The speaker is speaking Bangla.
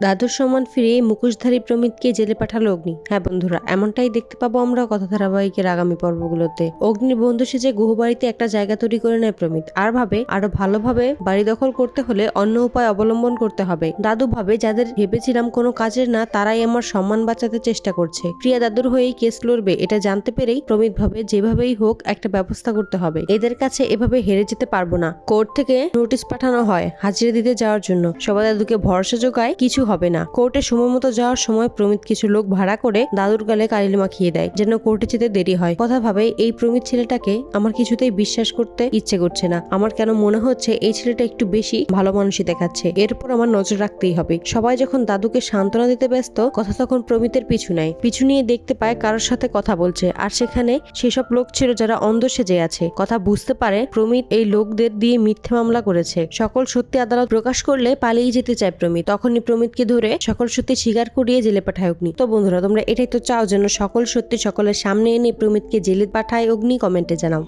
দাদুর সম্মান ফিরিয়ে মুখোশধারী প্রমিতকে জেলে পাঠালো অগ্নি। হ্যাঁ বন্ধুরা, এমনটাই দেখতে পাবো আমরা কথা ধারাবাহিকের আগামী পর্বগুলোতে। অগ্নির বন্ধু সেজে গুহবাড়িতে একটা জায়গা তৈরি করে নেয় প্রমিত। আর ভাবে, আরও ভালোভাবে বাড়ি দখল করতে হলে অন্য উপায় অবলম্বন করতে হবে। দাদু ভাবে, যাদের ভেবেছিলাম কোনো কাজের না, তারাই আমার সম্মান বাঁচাতে চেষ্টা করছে। প্রিয়া দাদুর হয়েই কেস লড়বে, এটা জানতে পেরেই প্রমিত ভাবে যেভাবেই হোক একটা ব্যবস্থা করতে হবে। এদের কাছে এভাবে হেরে যেতে পারব না। কোর্ট থেকে নোটিশ পাঠানো হয় হাজিরা দিতে যাওয়ার জন্য। সবাই দাদুকে ভরসা যোগায় কিছু হবে না। কোর্টে সময় মতো যাওয়ার সময় প্রমিত কিছু লোক ভাড়া করে দাদুর গালে কালিল মাখিয়ে দেয়, যেন কোর্টে যেতে দেরি হয়। কথা ভাবে এই প্রমিত ছেলেটাকে আমার কিছুতেই বিশ্বাস করতে ইচ্ছে করছে না। আমার কেন মনে হচ্ছে এই ছেলেটা একটু বেশি ভালো মানুষই দেখাচ্ছে। এরপর আমার নজর রাখতেই হবে। সবাই যখন দাদুকে সান্ত্বনা দিতে ব্যস্ত, কথা তখন প্রমিতের পিছু নেয়। পিছু নিয়ে দেখতে পায় কারোর সাথে কথা বলছে, আর সেখানে সেসব লোক ছিল যারা অন্ধ সেজে আছে। কথা বুঝতে পারে প্রমিত এই লোকদের দিয়ে মিথ্যে মামলা করেছে। সকল সত্যি আদালত প্রকাশ করলে পালিয়ে যেতে চায় প্রমিত। তখনই প্রমিতকে ধরে সকল সত্যি স্বীকার করিয়ে জেলে পাঠায় অগ্নি। তো বন্ধুরা, তোমরা এটাই তো চাও যেন সকল সত্যি সকলের সামনে এনে প্রমিতকে জেলে পাঠায় অগ্নি, কমেন্টে জানাও।